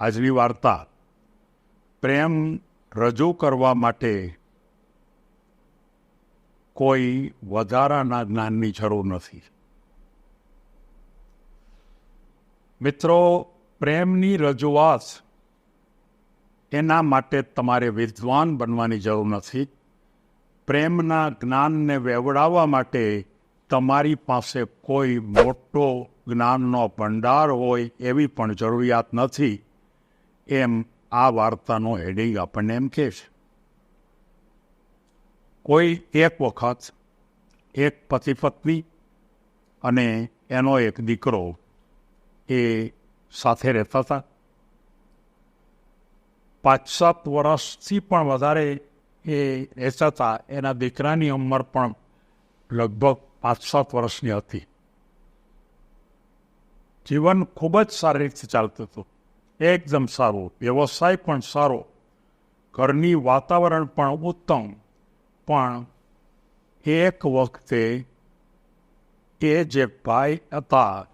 આજની વાર્તા. પ્રેમ રજૂ કરવા માટે કોઈ વધારાના જ્ઞાનની જરૂર નથી. મિત્રો, પ્રેમની રજૂઆત એના માટે તમારે વિદ્વાન બનવાની જરૂર નથી. પ્રેમના જ્ઞાનને વેવડાવવા માટે તમારી પાસે કોઈ મોટો જ્ઞાનનો ભંડાર હોય એવી પણ જરૂરિયાત નથી. એમ આ વાર્તાનો હેડિંગ આપણને એમ કહે છે. કોઈ એક વખત એક પતિ પત્ની અને એનો એક દીકરો એ સાથે રહેતા હતા. પાંચ સાત વર્ષથી પણ વધારે એ રહેતા હતા. એના દીકરાની ઉંમર પણ લગભગ પાંચ સાત વર્ષની હતી. જીવન ખૂબ જ સારી રીતે ચાલતું હતું. એકદમ સારું, વ્યવસાય પણ સારો, ઘરની વાતાવરણ પણ ઉત્તમ, પણ એક વખતે એ જે ભાઈ હતા,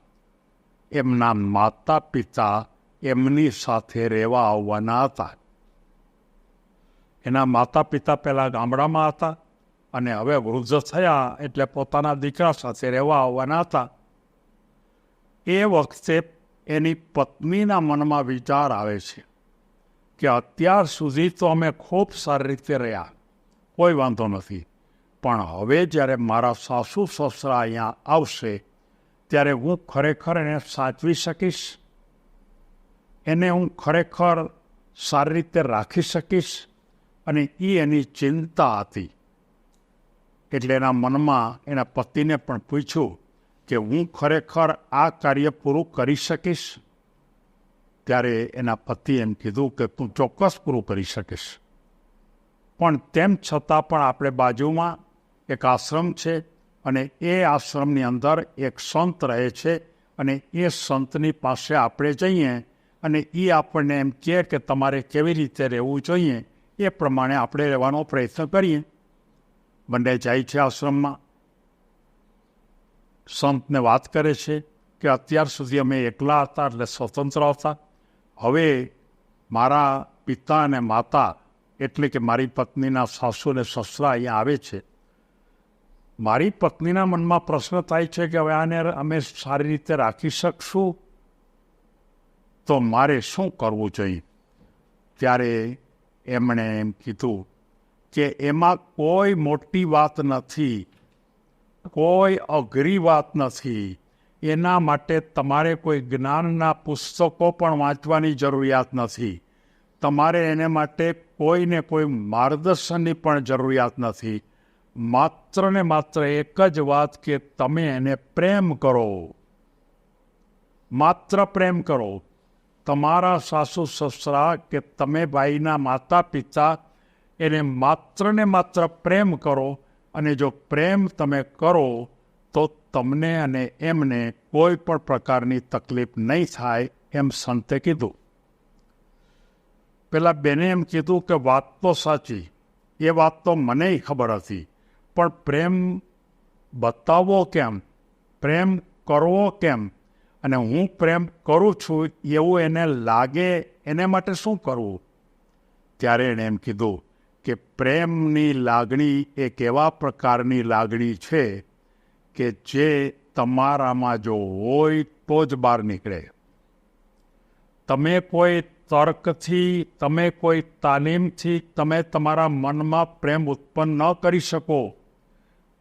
એમના માતા પિતા એમની સાથે રહેવા આવવાના હતા. એના માતા પિતા પહેલાં ગામડામાં હતા અને હવે વૃદ્ધ થયા એટલે પોતાના દીકરા સાથે રહેવા આવવાના હતા. એ વખતે એની પત્નીના મનમાં વિચાર આવે છે કે અત્યાર સુધી તો અમે ખૂબ સારી રીતે રહ્યા. કોઈ વાંધો નથી. પણ હવે જ્યારે મારા સાસુ સસરા અહીંયા આવશે, ત્યારે હું ખરેખર એને સાચવી શકીશ? એને હું ખરેખર સારી રીતે રાખી શકીશ? અને એ એની ચિંતા હતી. એટલે એના મનમાં એના પતિને પણ પૂછ્યું કે હું ખરેખર આ કાર્ય પૂરું કરી શકીશ? ત્યારે એના પતિ એમ કીધું કે તું ચોક્કસ પૂરું કરી શકીશ. પણ તેમ છતાં પણ આપણે બાજુમાં એક આશ્રમ છે અને એ આશ્રમની અંદર એક સંત રહે છે અને એ સંતની પાસે આપણે જઈએ અને એ આપણને એમ કહે કે તમારે કેવી રીતે રહેવું જોઈએ એ પ્રમાણે આપણે રહેવાનો પ્રયત્ન કરીએ. બંને જાય છે આશ્રમમાં. સંતને વાત કરે છે કે અત્યાર સુધી અમે એકલા હતા એટલે સ્વતંત્ર હતા. હવે મારા પિતા અને માતા એટલે કે મારી પત્નીના સાસુ અને સસરા અહીંયા આવે છે. મારી પત્નીના મનમાં પ્રશ્ન થાય છે કે હવે આને અમે સારી રીતે રાખી શકશું? તો મારે શું કરવું જોઈએ? ત્યારે એમણે એમ કીધું કે એમાં કોઈ મોટી વાત નથી. કોઈ અઘરી વાત નથી. એના માટે તમારે કોઈ જ્ઞાનના પુસ્તકો પણ વાંચવાની જરૂરિયાત નથી. તમારે એને માટે કોઈને કોઈ માર્ગદર્શનની પણ જરૂરિયાત નથી. માત્ર ને માત્ર એક જ વાત કે તમે એને પ્રેમ કરો. માત્ર પ્રેમ કરો. તમારા સાસુ સસરા કે તમે ભાઈના માતા પિતા એને માત્ર ને માત્ર પ્રેમ કરો અને જો પ્રેમ તમે કરો, તો તમને અને એમને કોઈ પણ પ્રકારની તકલીફ નહીં થાય એમ સંતે કીધું. પેલા બેને એમ કીધું કે વાત તો સાચી, એ વાત તો મને ખબર હતી, પણ પ્રેમ બતાવવો કેમ? પ્રેમ કરવો કેમ? અને હું પ્રેમ કરું છું એવું એને લાગે, એને માટે શું કરવું? ત્યારે એણે એમ કીધું કે પ્રેમની લાગણી એક એવા પ્રકારની લાગણી છે કે જે તમારામાં જો હોય તો જ બહાર નીકળે. તમે કોઈ તર્કથી, તમે કોઈ તાલીમથી, તમે તમારા મનમાં પ્રેમ ઉત્પન્ન ન કરી શકો.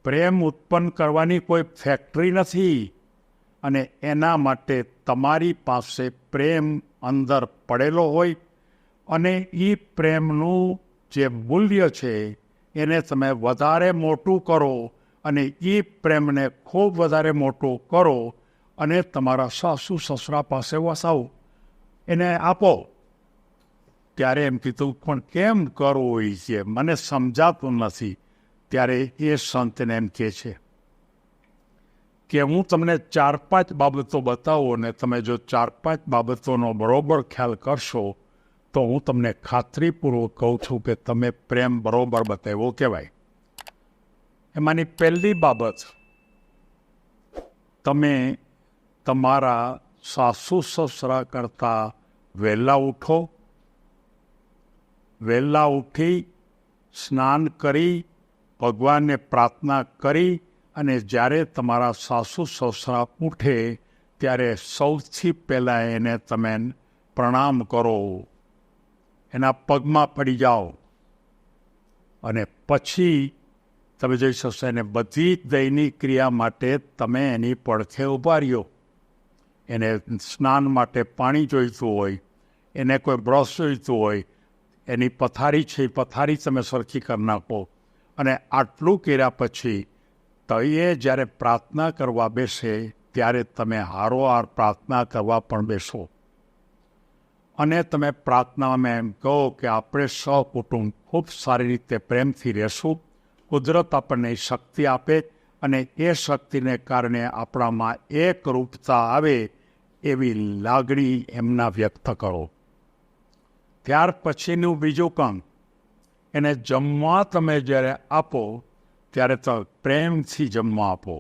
પ્રેમ ઉત્પન્ન કરવાની કોઈ ફેક્ટરી નથી અને એના માટે તમારી પાસે પ્રેમ અંદર પડેલો હોય અને એ પ્રેમનું જે મૂલ્ય છે, એને તમે વધારે મોટું કરો અને એ પ્રેમને ખૂબ વધારે મોટું કરો અને તમારા સાસુ, સસરા પાસે વસાવો. એને આપો. ત્યારે એમ કીધું, પણ કેમ કરવું એ છે મને સમજાતું નથી? ત્યારે એ સંતને એમ કહે છે, કે હું તમને ચાર પાંચ બાબતો બતાવું અને તમે જો ચાર પાંચ બાબતોનો બરોબર ખ્યાલ કરશો તો હું તમને ખાતરીપૂર્વક કહું છું કે તમે પ્રેમ બરોબર બતાવ્યો કહેવાય. એમાંની પહેલી બાબત, તમે તમારા સાસુ સસરા કરતાં વહેલા ઉઠો. વહેલા ઉઠી સ્નાન કરી, ભગવાનને પ્રાર્થના કરી અને જ્યારે તમારા સાસુ સસરા ઉઠે, ત્યારે સૌથી પહેલાં એને તમે પ્રણામ કરો. એના પગમાં પડી જાઓ. અને પછી તમે જોઈ શકશો એને બધી દૈનિક ક્રિયા માટે તમે એની પડખે ઊભા રહ્યો. એને સ્નાન માટે પાણી જોઈતું હોય, એને કોઈ બ્રશ જોઈતું હોય, એની પથારી છે એ પથારી તમે સરખી કરી નાખો. અને આટલું કર્યા પછી તો જ્યારે પ્રાર્થના કરવા બેસે, ત્યારે તમે હારોહાર પ્રાર્થના કરવા પણ બેસો. અને તમે પ્રાર્થનામાં એમ કહો કે આપણે સહકુટુંબ ખૂબ સારી રીતે પ્રેમથી રહેશું, કુદરત આપણને શક્તિ આપે અને એ શક્તિને કારણે આપણામાં એક રૂપતા આવે એવી લાગણી એમના વ્યક્ત કરો. ત્યાર પછીનું બીજું કામ, એને જમવા તમે જ્યારે આપો, ત્યારે તો પ્રેમથી જમવા આપો.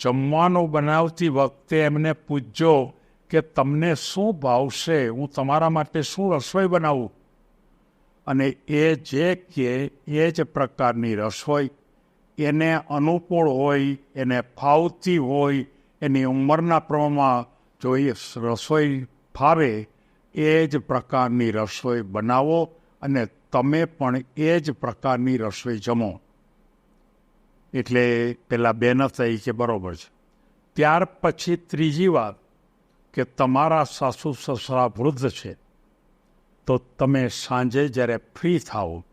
જમવાનું બનાવતી વખતે એમને પૂછજો કે તમને શું ભાવશે હું તમારા માટે શું રસોઈ બનાવું? અને એ જે કે, એ જ પ્રકારની રસોઈ. એને અનુકૂળ હોય, એને ફાવતી હોય, એની ઉંમરના પ્રમાણમાં જો એ રસોઈ ફાવે, એ જ પ્રકારની રસોઈ બનાવો અને તમે પણ એ જ પ્રકારની રસોઈ જમો. એટલે પેલા બેન થઈ કે બરોબર છે. ત્યાર પછી ત્રીજી વાત. કે તમારા સાસુ સસરા વૃદ્ધ છે, તો તમે સાંજે જ્યારે ફ્રી થાઓ,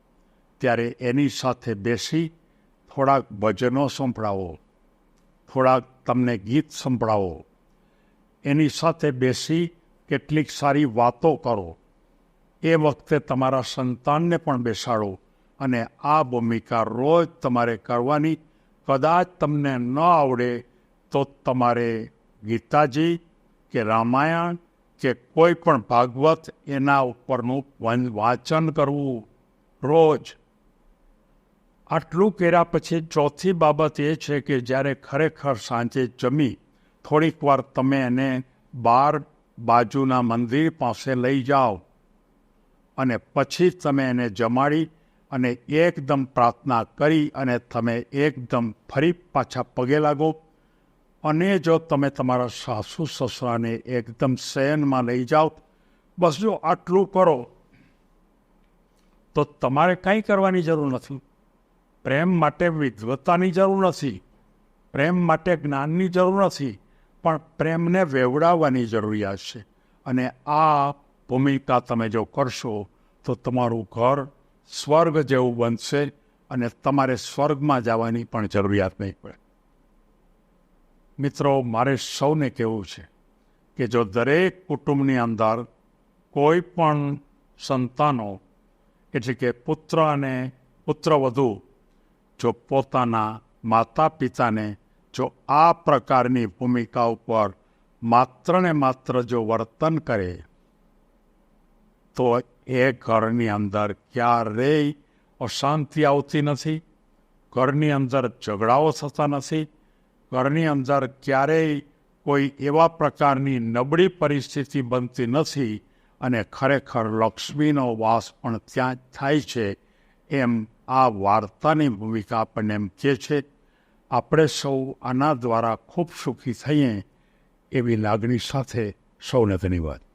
ત્યારે એની સાથે બેસી થોડાક ભજનો સંભળાવો, થોડાક તમને ગીત સંભળાવો. એની સાથે બેસી કેટલીક સારી વાતો કરો. એ વખતે તમારા સંતાનને પણ બેસાડો અને આ ભૂમિકા રોજ તમારે કરવાની. કદાચ તમને ન આવડે, તો તમારે ગીતાજી કે રામાયણ કે કોઈ પણ ભાગવત એના ઉપરનું વાંચન કરવું રોજ. આટલું કર્યા પછી ચોથી બાબત એ છે કે જ્યારે ખરેખર સાંજે જમી, થોડીક વાર તમે એને બાર બાજુના મંદિર પાસે લઈ જાઓ અને પછી તમે એને જમાડી અને એકદમ પ્રાર્થના કરી અને તમે એકદમ ફરી પાછા પગે લાગો અને જો તમે તમારા સાસુ સસરાને એકદમ શયનમાં લઈ જાઓ, બસ જો આટલું કરો, તો તમારે કંઈ કરવાની જરૂર નથી. પ્રેમ માટે વિદ્વત્તાની જરૂર નથી. પ્રેમ માટે જ્ઞાનની જરૂર નથી. પણ પ્રેમને વેવડાવવાની જરૂરિયાત છે. અને આ ભૂમિકા તમે જો કરશો, તો તમારું ઘર સ્વર્ગ જેવું બનશે અને તમારે સ્વર્ગમાં જવાની પણ જરૂરિયાત નહીં પડે. મિત્રો, મારે સૌને કહેવું છે કે જો દરેક કુટુંબની અંદર કોઈ પણ સંતાનો, એટલે કે પુત્ર અને પુત્રવધુ, જો પોતાના માતા પિતાને જો આ પ્રકારની ભૂમિકા ઉપર માત્ર ને માત્ર જો વર્તન કરે, તો એ ઘરની અંદર ક્યારેય અશાંતિ આવતી નથી, ઘરની અંદર ઝઘડાઓ થતા નથી ઘરની અંદર ક્યારેય કોઈ એવા પ્રકારની નબળી પરિસ્થિતિ બનતી નથી અને ખરેખર લક્ષ્મીનો વાસ પણ ત્યાં થાય છે એમ આ વાર્તાની ભૂમિકા આપણને એમ કહે છે. આપણે સૌ આના દ્વારા ખૂબ સુખી થઈએ એવી લાગણી સાથે સૌને ધન્યવાદ.